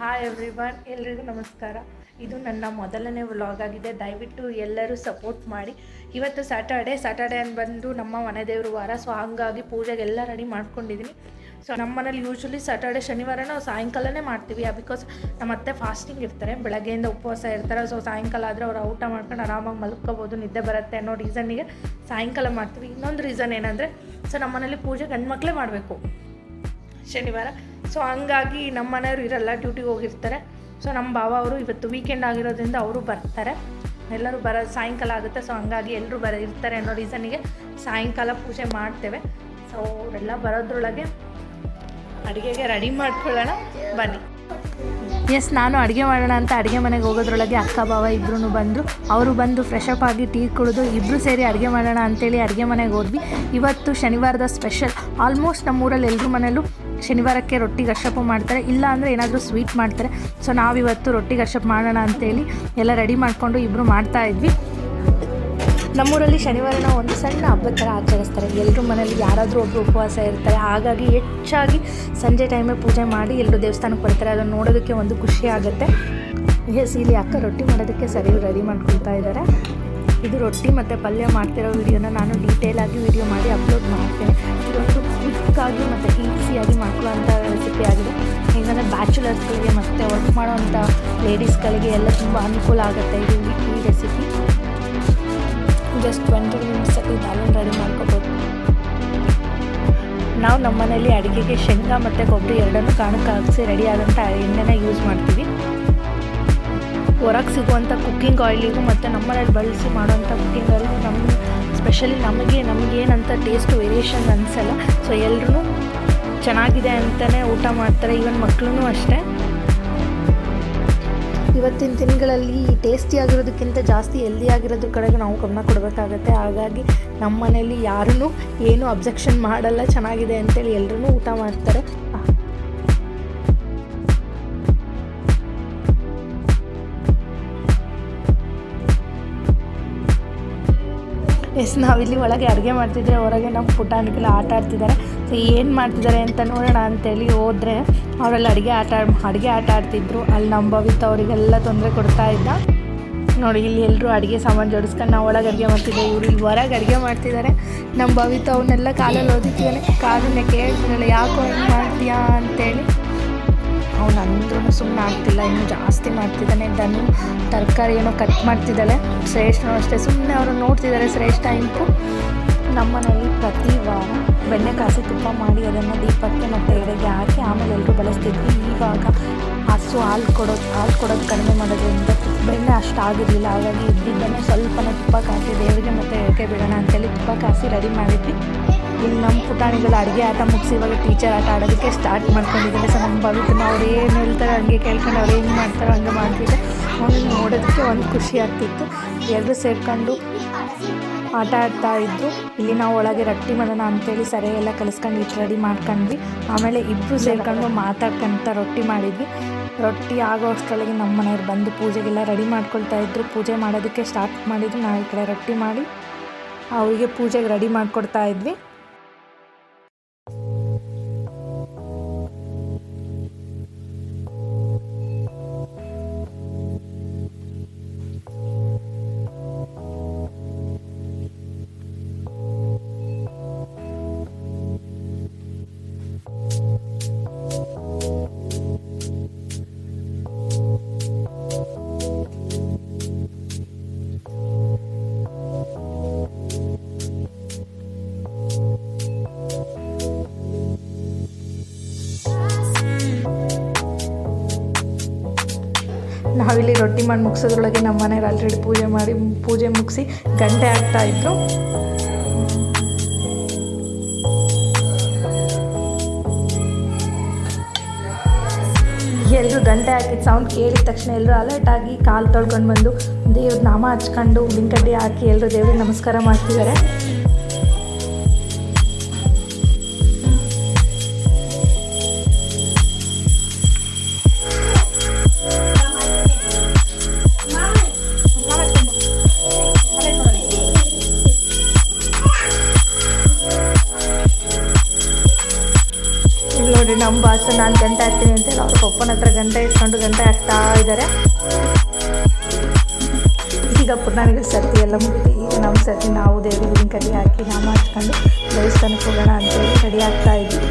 Hi everyone ಎಲ್ರಿಗೂ ನಮಸ್ಕಾರ. ಇದು ನನ್ನ ಮೊದಲನೇ ವ್ಲಾಗ್ ಆಗಿದೆ. ದಯವಿಟ್ಟು ಎಲ್ಲರೂ ಸಪೋರ್ಟ್ ಮಾಡಿ. ಇವತ್ತು ಸ್ಯಾಟರ್ಡೆ ಸ್ಯಾಟರ್ಡೆ ಅಂತ ಬಂದು ನಮ್ಮ ಮನೆ ದೇವರು ವಾರ ಸೊ ಹಂಗಾಗಿ ಪೂಜೆಗೆಲ್ಲ ರೆಡಿ ಮಾಡ್ಕೊಂಡಿದ್ದೀನಿ ಸೊ ನಮ್ಮ ಮನೇಲಿ ಯೂಶ್ವಲಿ ಸ್ಯಾಟರ್ಡೆ ಶನಿವಾರ ನಾವು ಸಾಯಂಕಾಲನೇ ಮಾಡ್ತೀವಿ. ಬಿಕಾಸ್ ನಮ್ಮ ಅತ್ತೆ ಫಾಸ್ಟಿಂಗ್ ಇರ್ತಾರೆ. ಬೆಳಗ್ಗೆಯಿಂದ ಉಪವಾಸ ಇರ್ತಾರೆ. ಸೊ ಸಾಯಂಕಾಲ ಆದರೆ ಅವ್ರು ಊಟ ಮಾಡ್ಕೊಂಡು ಆರಾಮಾಗಿ ಮಲ್ಕೋಬೋದು. ನಿದ್ದೆ ಬರುತ್ತೆ ಅನ್ನೋ ರೀಸನ್ನಿಗೆ ಸಾಯಂಕಾಲ ಮಾಡ್ತೀವಿ. ಇನ್ನೊಂದು ರೀಸನ್ ಏನಂದರೆ ಸೊ ನಮ್ಮ ಮನೇಲಿ ಪೂಜೆ ಗಂಡ್ಮಕ್ಳೇ ಮಾಡಬೇಕು. ಶನಿವಾರ. ಸೊ ಹಂಗಾಗಿ ನಮ್ಮ ಮನೆಯವರು ಇರಲ್ಲ ಡ್ಯೂಟಿಗೆ ಹೋಗಿರ್ತಾರೆ. ಸೊ ನಮ್ಮ ಭಾವ ಅವರು ಇವತ್ತು ವೀಕೆಂಡ್ ಆಗಿರೋದ್ರಿಂದ ಅವರು ಬರ್ತಾರೆ. ಎಲ್ಲರೂ ಬರ, ಸಾಯಂಕಾಲ ಆಗುತ್ತೆ. ಸೊ ಹಂಗಾಗಿ ಎಲ್ಲರೂ ಬರ, ಇರ್ತಾರೆ ಅನ್ನೋ ರೀಸನಿಗೆ ಸಾಯಂಕಾಲ ಪೂಜೆ ಮಾಡ್ತೇವೆ. ಸೊ ಅವರೆಲ್ಲ ಬರೋದ್ರೊಳಗೆ ಅಡುಗೆಗೆ ರೆಡಿ ಮಾಡ್ಕೊಳ್ಳೋಣ. ಬನ್ನಿ. ಎಸ್ ನಾನು ಅಡುಗೆ ಮಾಡೋಣ ಅಂತ ಅಡುಗೆ ಮನೆಗೆ ಹೋಗೋದ್ರೊಳಗೆ ಅಕ್ಕ ಭಾವ ಇಬ್ಬರೂ ಬಂದರು. ಅವರು ಬಂದು ಫ್ರೆಶ್ ಅಪ್ ಆಗಿ ಟೀ ಕುಡಿದು ಇಬ್ಬರು ಸೇರಿ ಅಡುಗೆ ಮಾಡೋಣ ಅಂತೇಳಿ ಅಡುಗೆ ಮನೆಗೆ ಹೋದ್ವಿ. ಇವತ್ತು ಶನಿವಾರದ ಸ್ಪೆಷಲ್ ಆಲ್ಮೋಸ್ಟ್ ನಮ್ಮೂರಲ್ಲಿ ಎಲ್ಲರೂ ಮನೇಲೂ ಶನಿವಾರಕ್ಕೆ ರೊಟ್ಟಿ ಗಶಪ್ ಮಾಡ್ತಾರೆ, ಇಲ್ಲ ಅಂದರೆ ಏನಾದರೂ ಸ್ವೀಟ್ ಮಾಡ್ತಾರೆ. ಸೊ ನಾವಿವತ್ತು ರೊಟ್ಟಿ ಗಶಪ್ ಮಾಡೋಣ ಅಂತೇಳಿ ಎಲ್ಲ ರೆಡಿ ಮಾಡಿಕೊಂಡು ಇಬ್ಬರು ಮಾಡ್ತಾ ಇದ್ವಿ. ನಮ್ಮೂರಲ್ಲಿ ಶನಿವಾರನ ಒಂದು ಸಣ್ಣ ಹಬ್ಬದ ಥರ ಆಚರಿಸ್ತಾರೆ. ಎಲ್ಲರೂ ಮನೇಲಿ ಯಾರಾದರೂ ಒಬ್ಬರು ಉಪವಾಸ ಇರ್ತಾರೆ. ಹಾಗಾಗಿ ಹೆಚ್ಚಾಗಿ ಸಂಜೆ ಟೈಮೇ ಪೂಜೆ ಮಾಡಿ ಎಲ್ಲರೂ ದೇವಸ್ಥಾನಕ್ಕೆ ಬರ್ತಾರೆ. ಅದನ್ನು ನೋಡೋದಕ್ಕೆ ಒಂದು ಖುಷಿ ಆಗುತ್ತೆ. ಎಸ್ ಇಲ್ಲಿ ಅಕ್ಕ ರೊಟ್ಟಿ ಮಾಡೋದಕ್ಕೆ ಸರಿ ರೆಡಿ ಮಾಡ್ಕೊಳ್ತಾ ಇದ್ದಾರೆ. ಇದು ರೊಟ್ಟಿ ಮತ್ತು ಪಲ್ಯ ಮಾಡ್ತಿರೋ ವಿಡಿಯೋನ ನಾನು ಡೀಟೇಲಾಗಿ ವಿಡಿಯೋ ಮಾಡಿ ಅಪ್ಲೋಡ್ ಮಾಡ್ತೇನೆ. ಮಾಡ್ಕೊಳ್ಳೋಂಥ ರೆಸಿಪಿ ಆಗಿದೆ. ಹೇಗಂದರೆ ಬ್ಯಾಚುಲರ್ಸ್ಗಳಿಗೆ ಮತ್ತು ವರ್ಕ್ ಮಾಡೋವಂಥ ಲೇಡೀಸ್ಗಳಿಗೆ ಎಲ್ಲ ತುಂಬ ಅನುಕೂಲ ಆಗುತ್ತೆ ಇದು ಈ ರೆಸಿಪಿ ಜಸ್ಟ್ ಟ್ವೆಂಟಿ ಮಿನಿಟ್ಸಲ್ಲಿ ದಾಲನ್ ರೆಡಿ ಮಾಡ್ಕೋಬೋದು. ನಾವು ನಮ್ಮ ಮನೇಲಿ ಅಡುಗೆಗೆ ಶೇಂಗಾ ಮತ್ತು ಕೊಬ್ಬರಿ ಎರಡನ್ನೂ ಕಾಣಕ್ಕೆ ಹಾಕಿಸಿ ರೆಡಿ ಆದಂಥ ಎಣ್ಣೆನ ಯೂಸ್ ಮಾಡ್ತೀವಿ. ಹೊರಗೆ ಸಿಗುವಂಥ ಕುಕ್ಕಿಂಗ್ ಆಯಿಲಿಗೂ ಮತ್ತು ನಮ್ಮನೇಲಿ ಬಳಸಿ ಮಾಡೋವಂಥ ಕುಕ್ಕಿಂಗ್ ಆಯಿಲ್ ನಮ್ಮ ಸ್ಪೆಷಲಿ ನಮಗೆ ನಮಗೇನಂತ ಟೇಸ್ಟ್ ವೇರಿಯೇಷನ್ ಅನಿಸಲ್ಲ. ಸೊ ಎಲ್ಲರೂ ಚೆನ್ನಾಗಿದೆ ಅಂತಲೇ ಊಟ ಮಾಡ್ತಾರೆ ಈವನ್ ಮಕ್ಕಳು ಅಷ್ಟೇ. ಇವತ್ತಿನ ದಿನಗಳಲ್ಲಿ ಟೇಸ್ಟಿ ಆಗಿರೋದಕ್ಕಿಂತ ಜಾಸ್ತಿ ಹೆಲ್ದಿ ಆಗಿರೋದ್ರ ಕಡೆಗೆ ನಾವು ಗಮನ ಕೊಡಬೇಕಾಗತ್ತೆ. ಹಾಗಾಗಿ ನಮ್ಮ ಮನೇಲಿ ಯಾರೂ ಏನೂ ಅಬ್ಜೆಕ್ಷನ್ ಮಾಡಲ್ಲ, ಚೆನ್ನಾಗಿದೆ ಅಂತೇಳಿ ಎಲ್ಲರೂ ಊಟ ಮಾಡ್ತಾರೆ. ಎಸ್ ನಾವಿಲ್ಲಿ ಒಳಗೆ ಅಡುಗೆ ಮಾಡ್ತಿದ್ರೆ ಹೊರಗೆ ನಮ್ಮ ಪುಟಾಣಿಗೆಲ್ಲ ಆಟ ಆಡ್ತಿದ್ದಾರೆ ಸೊ ಏನು ಮಾಡ್ತಿದ್ದಾರೆ ಅಂತ ನೋಡೋಣ ಅಂತೇಳಿ ಹೋದರೆ ಅವರೆಲ್ಲ ಅಡುಗೆ ಆಟ ಅಡುಗೆ ಆಟ ಆಡ್ತಿದ್ರು. ಅಲ್ಲಿ ನಮ್ಮ ಭವಿತ ಅವರಿಗೆಲ್ಲ ತೊಂದರೆ ಕೊಡ್ತಾ ಇದ್ದ. ನೋಡಿ, ಇಲ್ಲಿ ಎಲ್ಲರೂ ಅಡುಗೆ ಸಾಮಾನು ಜೋಡಿಸ್ಕೊಂಡು ನಾವು ಒಳಗೆ ಅಡುಗೆ ಮಾಡ್ತಿದ್ದೆ. ಇವರು ಇಲ್ಲಿ ಹೊರಗೆ ಅಡುಗೆ ಮಾಡ್ತಿದ್ದಾರೆ ನಮ್ಮ ಭವಿತ ಅವನ್ನೆಲ್ಲ ಕಾಲಲ್ಲಿ ಓದಿದ್ದೇನೆ ಕಾಲನ್ನೇ ಕೇಳ್ತಿರಲ್ಲ ಯಾಕೋ ಹಿಂಗೆ ಮಾಡ್ತೀಯಾ? ಅಂತೇಳಿ. ಅವ್ನು ಅಂದ್ರೂ ಸುಮ್ಮನೆ ಆಗ್ತಿಲ್ಲ, ಇನ್ನೂ ಜಾಸ್ತಿ ಮಾಡ್ತಿದ್ದಾನೆ. ದನು ತರಕಾರಿ ಏನೋ ಕಟ್ ಮಾಡ್ತಿದ್ದಾಳೆ. ಶ್ರೇಷ್ಠನೂ ಅಷ್ಟೇ. ಸುಮ್ಮನೆ ಅವರು ನೋಡ್ತಿದ್ದಾರೆ ಶ್ರೇಷ್ಠ ಇಂಪು. ನಮ್ಮನೇಲಿ ಪ್ರತಿ ವಾರ ಬೆಣ್ಣೆ ಕಾಸಿ ತುಪ್ಪ ಮಾಡಿ ಅದನ್ನು ದೀಪಕ್ಕೆ ಮತ್ತು ಎಡೆಗೆ ಹಾಕಿ ಆಮೇಲೆ ಎಲ್ಲರೂ ಬಳಸ್ತಿದ್ವಿ. ಇವಾಗ ಹಸು ಹಾಲು ಕೊಡೋದು ಹಾಲು ಕೊಡೋದು ಕಡಿಮೆ ಮಾಡೋದ್ರಿಂದ ಬೆಣ್ಣೆ ಅಷ್ಟು ಆಗಿರಲಿಲ್ಲ. ಹಾಗಾಗಿ ಇದ್ದಿದ್ದನ್ನು ಸ್ವಲ್ಪನೇ ತುಪ್ಪ ಕಾಸಿ ದೇವರಿಗೆ ಮತ್ತು ಎಡಕ್ಕೆ ಬಿಡೋಣ ಅಂತೇಳಿ ತುಪ್ಪ ಕಾಸಿ ರೆಡಿ ಮಾಡಿದ್ವಿ. ನಮ್ಮ ಪುಟಾಣಿಗಳು ಅಡುಗೆ ಆಟ ಮುಗಿಸಿ ಇವಾಗ ಟೀಚರ್ ಆಟ ಆಡೋದಕ್ಕೆ ಸ್ಟಾರ್ಟ್ ಮಾಡ್ಕೊಂಡಿದ್ದಾರೆ. ಸೊ ನಮ್ಮ ಭವಿತನ ಅವ್ರು ಏನು ಹೇಳ್ತಾರೆ ಹಂಗೆ ಕೇಳ್ಕೊಂಡು ಅವ್ರು ಏನು ಮಾಡ್ತಾರೋ ಹಂಗೆ ಮಾಡ್ತಿದ್ದೆ ಅವ್ನು ನೋಡೋದಕ್ಕೆ ಒಂದು ಖುಷಿ ಆಗ್ತಿತ್ತು. ಎಲ್ಲರೂ ಸೇರ್ಕೊಂಡು ಆಟ ಆಡ್ತಾ ಇದ್ದರು ಇಲ್ಲಿ ನಾವು ಒಳಗೆ ರಟ್ಟಿ ಮಾಡೋಣ ಅಂತೇಳಿ ಸರಿ ಎಲ್ಲ ಕಲಿಸ್ಕೊಂಡು ಇಟ್ಟು ರೆಡಿ ಮಾಡ್ಕೊಂಡ್ವಿ. ಆಮೇಲೆ ಇಬ್ಬರು ಸೇರ್ಕೊಂಡು ಮಾತಾಡ್ಕೊಂತ ರೊಟ್ಟಿ ಮಾಡಿದ್ವಿ. ರೊಟ್ಟಿ ಆಗೋ ಅಷ್ಟರೊಳಗೆ ನಮ್ಮ ಮನೆಯವ್ರು ಬಂದು ಪೂಜೆಗೆಲ್ಲ ರೆಡಿ ಮಾಡ್ಕೊಳ್ತಾ ಇದ್ದರು ಪೂಜೆ ಮಾಡೋದಕ್ಕೆ ಸ್ಟಾರ್ಟ್ ಮಾಡಿದ್ರು. ನಾವು ಈ ಕಡೆ ರೊಟ್ಟಿ ಮಾಡಿ ಅವರಿಗೆ ಪೂಜೆಗೆ ರೆಡಿ ಮಾಡಿಕೊಡ್ತಾ ಇದ್ವಿ. ನಾವಿಲ್ಲಿ ರೊಟ್ಟಿ ಮಾಡಿ ಮುಗಿಸೋದ್ರೊಳಗೆ ನಮ್ಮ ಮನೆಯವ್ರು ಆಲ್ರೆಡಿ ಪೂಜೆ ಮಾಡಿ, ಪೂಜೆ ಮುಗಿಸಿ ಗಂಟೆ ಆಗ್ತಾ ಇದ್ರು ಎಲ್ಲರೂ ಗಂಟೆ ಹಾಕಿದ ಸೌಂಡ್ ಕೇಳಿದ ತಕ್ಷಣ ಎಲ್ಲರೂ ಅಲರ್ಟ್ ಆಗಿ ಕಾಲು ತೊಳ್ಕೊಂಡು ಬಂದು ದೇವ್ರ ನಾಮ ಹಚ್ಕೊಂಡು ಉಳ್ಳಿನಕಡ್ಡಿ ಹಾಕಿ ಎಲ್ಲರೂ ದೇವ್ರಿಗೆ ನಮಸ್ಕಾರ ಮಾಡ್ತಿದ್ದಾರೆ. ನಮ್ಮ ಬಾಸು ನಾನು ಗಂಟೆ ಹಾಕ್ತೀನಿ ಅಂತೇಳಿ ಅವ್ರ ಪಪ್ಪನ ಹತ್ರ ಗಂಟೆ ಇಟ್ಕೊಂಡು ಗಂಟೆ ಹಾಕ್ತಾ ಇದ್ದಾರೆ ಈಗ ಪುರಾಣಿಗಳ ಸರ್ತಿ ಎಲ್ಲ ಮುಗಿದು ಈಗ ನಮ್ಮ ಸರ್ತಿ ನಾವು ದೇವಿ ಕಡಿ ಹಾಕಿ ನಾಮ ಹಚ್ಕೊಂಡು ದೇವಸ್ಥಾನಕ್ಕೆ ಹೋಗೋಣ ಅಂತೇಳಿ ಕಡಿ ಆಗ್ತಾ ಇದ್ವಿ.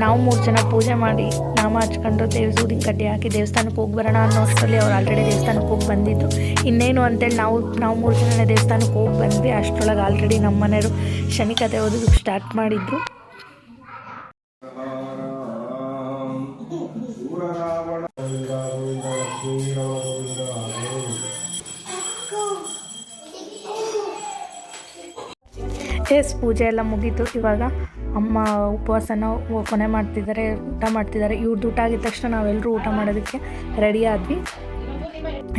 ನಾವು ಮೂರು ಜನ ಪೂಜೆ ಮಾಡಿ ನಾಮ ಹಚ್ಕೊಂಡು ದೇವ್ರ ಸೂದಿನ ಕಡ್ಡಿ ಹಾಕಿ ದೇವಸ್ಥಾನಕ್ಕೆ ಹೋಗಿ ಬರೋಣ ಅನ್ನೋ ಅಷ್ಟರಲ್ಲಿ ಅವ್ರು ಆಲ್ರೆಡಿ ದೇವಸ್ಥಾನಕ್ಕೆ ಹೋಗಿ ಬಂದಿದ್ದು. ಇನ್ನೇನು ಅಂತೇಳಿ ನಾವು ನಾವು ಮೂರು ಜನ ದೇವಸ್ಥಾನಕ್ಕೆ ಹೋಗಿ ಬಂದ್ವಿ. ಅಷ್ಟರೊಳಗೆ ಆಲ್ರೆಡಿ ನಮ್ಮ ಮನೆಯವರು ಶನಿ ಕತೆ ಓದೋದಕ್ಕೆ ಸ್ಟಾರ್ಟ್ ಮಾಡಿದ್ರು. ಎಸ್ ಪೂಜೆ ಎಲ್ಲ ಮುಗೀತು ಇವಾಗ. ಅಮ್ಮ ಉಪವಾಸನ ಕೊನೆ ಮಾಡ್ತಿದ್ದಾರೆ, ಊಟ ಮಾಡ್ತಿದ್ದಾರೆ. ಇವ್ರದ್ದು ಊಟ ಆಗಿದ ತಕ್ಷಣ ನಾವೆಲ್ಲರೂ ಊಟ ಮಾಡೋದಕ್ಕೆ ರೆಡಿ ಆದ್ವಿ.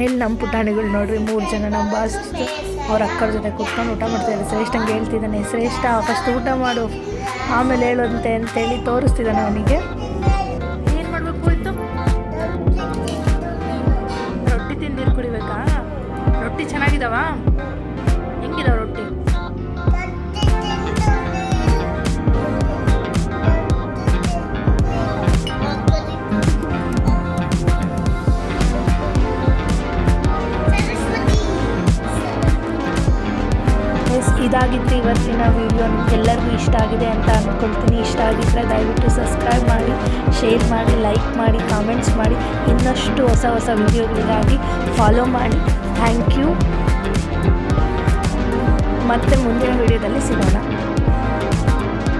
ಇಲ್ಲಿ ನಮ್ಮ ಪುಟಾಣಿಗಳು ನೋಡ್ರಿ, ಮೂರು ಜನ ನಮ್ಮ ಬಾಸ್ ಅವ್ರ ಅಕ್ಕರ ಜೊತೆ ಕೂತ್ಕೊಂಡು ಊಟ ಮಾಡ್ತಿದ್ದಾರೆ ಶ್ರೇಷ್ಠಂಗೆ ಹೇಳ್ತಿದ್ದಾನೆ, ಶ್ರೇಷ್ಠ ಫಸ್ಟ್ ಊಟ ಮಾಡು. ಆಮೇಲೆ ಹೇಳೋದಂತೆ ಅಂತೇಳಿ ತೋರಿಸ್ತಿದ್ದಾನೆ ಅವನಿಗೆ. ಏನು ಮಾಡಬೇಕು ರೊಟ್ಟಿ ತಿಂದಿರು ಕುಡಿಬೇಕಾ? ರೊಟ್ಟಿ ಚೆನ್ನಾಗಿದಾವ? ವಿಡಿಯೋ ನಿಮಗೆಲ್ಲರಿಗೂ ಇಷ್ಟ ಆಗಿದೆ ಅಂತ ಅಂದ್ಕೊಳ್ತೀನಿ ಇಷ್ಟ ಆಗಿದ್ದರೆ ದಯವಿಟ್ಟು ಸಬ್ಸ್ಕ್ರೈಬ್ ಮಾಡಿ ಶೇರ್ ಮಾಡಿ ಲೈಕ್ ಮಾಡಿ ಕಾಮೆಂಟ್ಸ್ ಮಾಡಿ. ಇನ್ನಷ್ಟು ಹೊಸ ಹೊಸ ವಿಡಿಯೋಗಳಿಗಾಗಿ ಫಾಲೋ ಮಾಡಿ. ಥ್ಯಾಂಕ್ ಯು ಮತ್ತೆ ಮುಂದಿನ ವಿಡಿಯೋದಲ್ಲಿ ಸಿಗೋಣ.